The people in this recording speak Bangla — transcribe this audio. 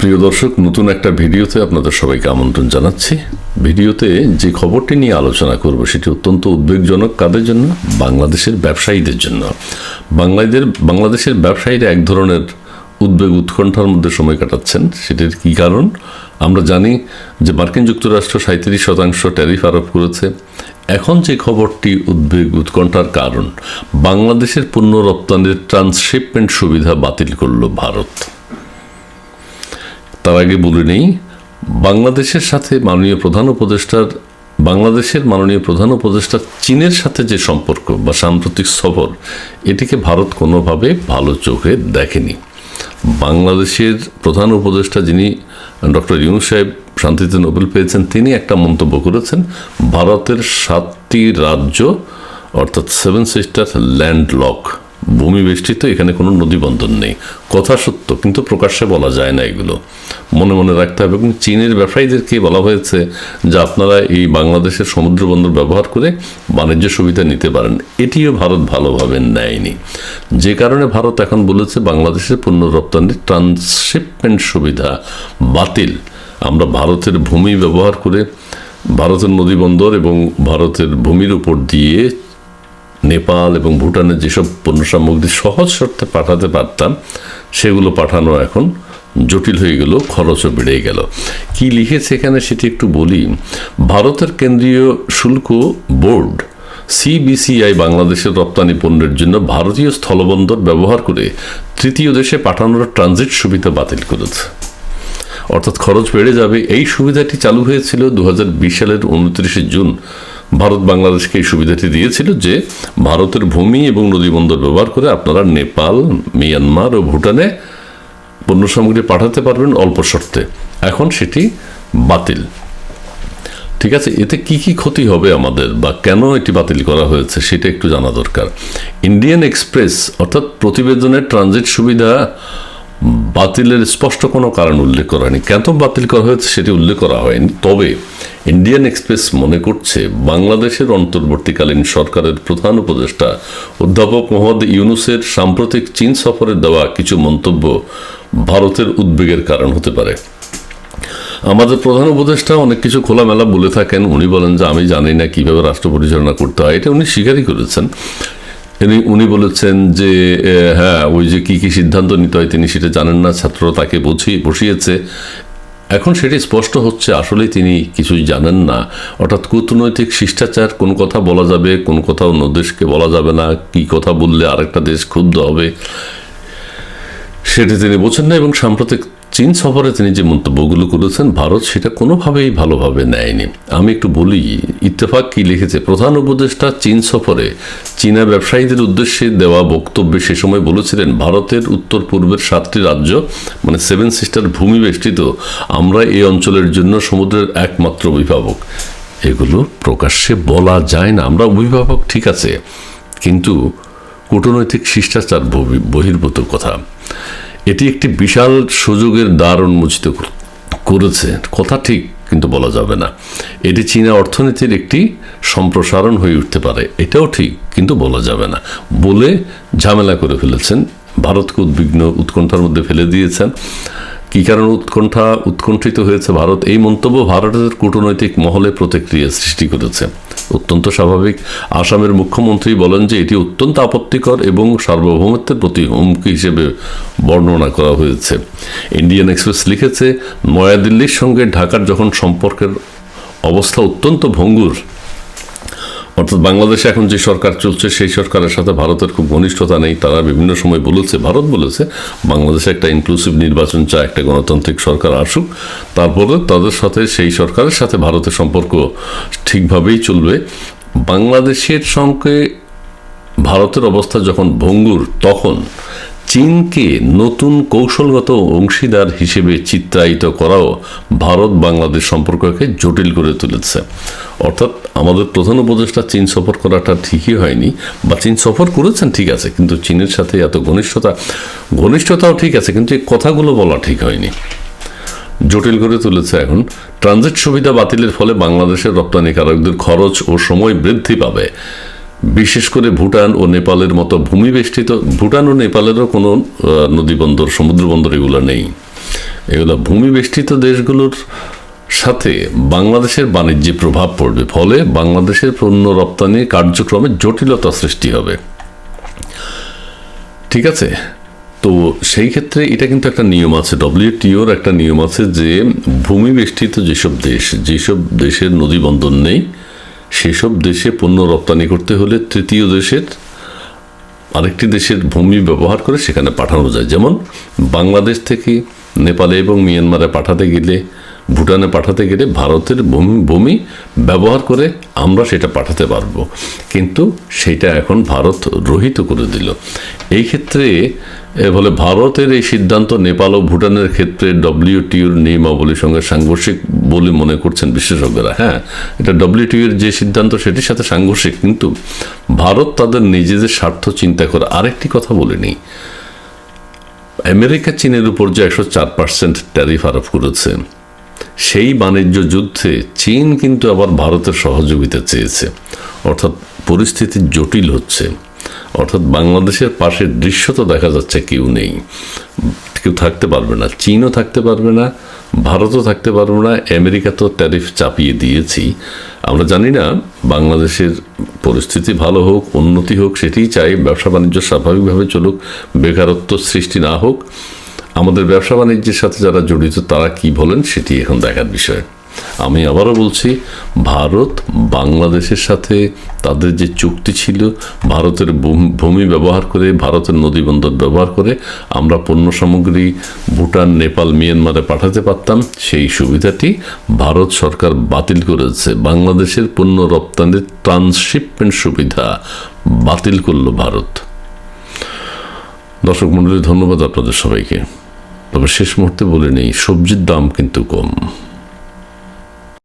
প্রিয় দর্শক, নতুন একটা ভিডিওতে আপনাদের সবাইকে আমন্ত্রণ জানাচ্ছি। ভিডিওতে যে খবরটি নিয়ে আলোচনা করব সেটি অত্যন্ত উদ্বেগজনক। কাদের জন্য? বাংলাদেশের ব্যবসায়ীদের জন্য। বাংলাদেশের বাংলাদেশের ব্যবসায়ীরা এক ধরনের উদ্বেগ উৎকণ্ঠার মধ্যে সময় কাটাচ্ছেন। সেটির কী কারণ? আমরা জানি যে মার্কিন যুক্তরাষ্ট্র সাঁত্রিশ শতাংশ ট্যারিফ আরোপ করেছে। এখন যে খবরটি উদ্বেগ উৎকণ্ঠার কারণ, বাংলাদেশের পণ্য রপ্তানির ট্রান্সশিপমেন্ট সুবিধা বাতিল করল ভারত। তার আগে বলে নেই, বাংলাদেশের সাথে মাননীয় প্রধান উপদেষ্টার, বাংলাদেশের মাননীয় প্রধান উপদেষ্টা চীনের সাথে যে সম্পর্ক বা সাম্প্রতিক সফর, এটিকে ভারত কোনোভাবে ভালো চোখে দেখেনি। বাংলাদেশের প্রধান উপদেষ্টা যিনি ডক্টর ইউনু সাহেব শান্তিতে নোবেল পেয়েছেন, তিনি একটা মন্তব্য করেছেন, ভারতের সাতটি রাজ্য, অর্থাৎ সেভেন সিস্টার ল্যান্ড লক ভূমি বেষ্টিত এখানে কোনো নদীবন্দর নেই। কথা সত্য, কিন্তু প্রকাশ্যে বলা যায় না এগুলো। মনে মনে রাখতে হবে, এবং চীনের ব্যবসায়ীদেরকে বলা হয়েছে যে আপনারা এই বাংলাদেশের সমুদ্র বন্দর ব্যবহার করে বাণিজ্য সুবিধা নিতে পারেন। এটিও ভারত ভালোভাবে নেয়নি। যে কারণে ভারত এখন বলেছে বাংলাদেশের পণ্য রপ্তানির ট্রান্সশিপমেন্ট সুবিধা বাতিল। আমরা ভারতের ভূমি ব্যবহার করে ভারতের নদীবন্দর এবং ভারতের ভূমির উপর দিয়ে নেপাল এবং ভুটানের যেসব পণ্য সামগ্রী সহজ শর্তে পাঠাতে পারতাম, সেগুলো পাঠানো এখন জটিল হয়ে গেল, খরচও বেড়ে গেল। কি লিখেছে এখানে সেটি একটু বলি। ভারতের কেন্দ্রীয় শুল্ক বোর্ড, সিবিসিআই বাংলাদেশের রপ্তানি পণ্যের জন্য ভারতীয় স্থলবন্দর ব্যবহার করে তৃতীয় দেশে পাঠানোর ট্রানজিট সুবিধা বাতিল করেছে। অর্থাৎ খরচ বেড়ে যাবে। এই সুবিধাটি চালু হয়েছিল দু হাজার বিশ সালের উনত্রিশে জুন। ভারত বাংলাদেশকে এই সুবিধাটি দিয়েছিল যে ভারতের ভূমি এবং নদীবন্দর ব্যবহার করে আপনারা নেপাল, মিয়ানমার ও ভুটানে পণ্য সামগ্রী পাঠাতে পারবেন অল্প শর্তে। এখন সেটি বাতিল। ঠিক আছে, এতে কি কি ক্ষতি হবে আমাদের বা কেন এটি বাতিল করা হয়েছে সেটা একটু জানা দরকার। ইন্ডিয়ান এক্সপ্রেস অর্থাৎ প্রতিবেদনের ট্রানজিট সুবিধা বাতিলের স্পষ্ট কোনো কারণ উল্লেখ করা হয়নি। কেন বাতিল করা হয়েছে সেটি উল্লেখ করা হয়নি। তবে ইন্ডিয়ান এক্সপ্রেস মনে করছে, বাংলাদেশের অন্তর্বর্তীকালীন সরকারের প্রধান উপদেষ্টা অধ্যাপক মোহাম্মদ ইউনুসের সাম্প্রতিক চীন সফরে দেওয়া কিছু মন্তব্য ভারতের উদ্বেগের কারণ হতে পারে। আমাদের প্রধান উপদেষ্টা অনেক কিছু খোলামেলা বলে থাকেন। উনি বলেন যে, আমি জানি না কীভাবে রাষ্ট্র পরিচালনা করতে হয়। এটা উনি স্বীকারই করেছেন। উনি উনি বলেছেন যে হ্যাঁ ওই যে কি কি সিদ্ধান্ত নিতে হয় তিনি সেটা জানেন না, ছাত্র তাকে বুঝিয়ে বসিয়েছে। এখন সেটি স্পষ্ট হচ্ছে আসলে তিনি কিছুই জানেন না। অর্থাৎ কূটনৈতিক শিষ্টাচার, কোন কথা বলা যাবে, কোন কথা অন্য দেশকে বলা যাবে না, কি কথা বললে আরেকটা দেশ ক্ষুব্ধ হবে। সেটি তিনি বোঝেন না এবং সাম্প্রতিক চীন সফরে তিনি যে মন্তব্যগুলো করেছেন, ভারত সেটা কোনোভাবেই ভালোভাবে নেয়নি। আমি একটু বলি, ইত্তেফাক কি লিখেছে? প্রধান উপদেষ্টা চীন সফরে চীনা ব্যবসায়ীদের উদ্দেশ্যে দেওয়া বক্তব্যে সে সময় বলেছিলেন, ভারতের উত্তর পূর্বের সাতটি রাজ্য মানে সেভেন সিস্টার ভূমি বেষ্টিত, আমরা এই অঞ্চলের জন্য সমুদ্রের একমাত্র অভিভাবক। এগুলো প্রকাশ্যে বলা যায় না, আমরা অভিভাবক ঠিক আছে। কিন্তু কূটনৈতিক শিষ্টাচার বহির্ভূত কথা। এটি একটি বিশাল সুযোগের দ্বার উন্মোচিত করেছে। কথা ঠিক, কিন্তু বলা যাবে না। এটি চীনা অর্থনীতির একটি সম্প্রসারণ হয়ে উঠতে পারে। এটাও ঠিক, কিন্তু বলা যাবে না। বলে ঝামেলা করে ফেলেছেন। ভারতকে উদ্বিগ্ন উৎকণ্ঠার মধ্যে ফেলে দিয়েছেন। কি কারণে উৎকণ্ঠা উৎকণ্ঠিত হয়েছে ভারত? এই মন্তব্য ভারতের কূটনৈতিক মহলে প্রতিক্রিয়া সৃষ্টি করেছে। অত্যন্ত স্বাভাবিক। আসামের মুখ্যমন্ত্রী বলেন যে এটি অত্যন্ত আপত্তিকর এবং সার্বভৌমত্বের প্রতি হুমকি হিসেবে বর্ণনা করা হয়েছে। ইন্ডিয়ান এক্সপ্রেস লিখেছে, নয়াদিল্লির সঙ্গে ঢাকার যখন সম্পর্কের অবস্থা অত্যন্ত ভঙ্গুর অর্থাৎ বাংলাদেশে এখন যে সরকার চলছে, সেই সরকারের সাথে ভারতের খুব ঘনিষ্ঠতা নেই। তারা বিভিন্ন সময় বলেছে, ভারত বলেছে, বাংলাদেশে একটা ইনক্লুসিভ নির্বাচন চায়, একটা গণতান্ত্রিক সরকার আসুক। তারপরে তাদের সাথে সেই সরকারের সাথে ভারতের সম্পর্ক ঠিকভাবেই চলবে। বাংলাদেশের সঙ্গে ভারতের অবস্থা যখন ভঙ্গুর, তখন চীনকে নতুন কৌশলগত অংশীদার হিসেবে চিত্রায়িত করাও ভারত বাংলাদেশ সম্পর্ককে জটিল করে তুলেছে। অর্থাৎ আমাদের প্রধান উপদেষ্টা চীন সফর করাটা ঠিকই হয়নি, বা চীন সফর করেছেন ঠিক আছে, কিন্তু চীনের সাথে এত ঘনিষ্ঠতা, ঘনিষ্ঠতাও ঠিক আছে, কিন্তু এই কথাগুলো বলা ঠিক হয়নি। জটিল করে তুলেছে এখন। ট্রানজিট সুবিধা বাতিলের ফলে বাংলাদেশের রপ্তানিকারকদের খরচ ও সময় বৃদ্ধি পাবে। বিশেষ করে ভুটান ও নেপালের মতো ভূমি বেষ্টিত ভুটান ও নেপালেরও কোনো নদীবন্দর সমুদ্র বন্দর এগুলো নেই। এগুলো ভূমি বেষ্টিত দেশগুলোর সাথে বাংলাদেশের বাণিজ্যে প্রভাব পড়বে, ফলে বাংলাদেশের পণ্য রপ্তানি কার্যক্রমে জটিলতা সৃষ্টি হবে। ঠিক আছে? তো সেই ক্ষেত্রে এটা কিন্তু একটা নিয়ম আছে ডব্লিউটিওর একটা নিয়ম আছে যে ভূমি বেষ্টিত যেসব দেশ, যেসব দেশের নদী বন্দর নেই সেসব দেশে পণ্য রপ্তানি করতে হলে তৃতীয় দেশের আরেকটি দেশের ভূমি ব্যবহার করে সেখানে পাঠানো যায়। যেমন বাংলাদেশ থেকে নেপালে এবং মিয়ানমারে পাঠাতে গেলে ভুটানে পাঠাতে গেলে ভারতের ভূমি ভূমি ব্যবহার করে আমরা সেটা পাঠাতে পারব। কিন্তু সেটা এখন ভারত রহিত করে দিল। এই ক্ষেত্রে বলে ভারতের এই সিদ্ধান্ত নেপাল ও ভুটানের ক্ষেত্রে ডব্লিউটিওর নিয়মাবলীর সঙ্গে সাংঘর্ষিক বলে মনে করছেন বিশেষজ্ঞরা। হ্যাঁ এটা ডব্লিউটিওর যে সিদ্ধান্ত, সেটির সাথে সাংঘর্ষিক। কিন্তু ভারত তাদের নিজেদের স্বার্থ চিন্তা করে আরেকটি কথা বলেনি আমেরিকা, চীনের উপর যে একশো চার পার্সেন্ট ট্যারিফ আরোপ করেছে সেই বাণিজ্য যুদ্ধে চীন কিন্তু আবার ভারতের সহযোগিতা চেয়েছে। অর্থাৎ পরিস্থিতি জটিল হচ্ছে। অর্থাৎ বাংলাদেশের পাশের দৃশ্য তো দেখা যাচ্ছে কেউ নেই। কেউ থাকতে পারবে না, চীনও থাকতে পারবে না, ভারতও থাকতে পারবে না, আমেরিকা তো ট্যারিফ চাপিয়ে দিয়েছি। আমরা জানি না, বাংলাদেশের পরিস্থিতি ভালো হোক, উন্নতি হোক, সেটিই চাই। ব্যবসা বাণিজ্য স্বাভাবিকভাবে চলুক, বেকারত্ব সৃষ্টি না হোক আমাদের ব্যবসা বাণিজ্যের সাথে যারা জড়িত, তারা কি বলেন সেটি এখন দেখার বিষয়। আমি আবারও বলছি, ভারত বাংলাদেশের সাথে তাদের যে চুক্তি ছিল, ভারতের ভূমি ব্যবহার করে, ভারতের নদী বন্দর ব্যবহার করে, আমরা পণ্য সামগ্রী ভুটান, নেপাল, মিয়ানমারে পাঠাতে পারতাম, সেই সুবিধাটি ভারত সরকার বাতিল করেছে। বাংলাদেশের পণ্য রপ্তানির ট্রান্সশিপমেন্ট সুবিধা বাতিল করল ভারত। দর্শক মণ্ডলী, ধন্যবাদ আপনাদের সবাইকে। তবে শেষ মুহূর্তে বলে নেই সবজির দাম কিন্তু কম।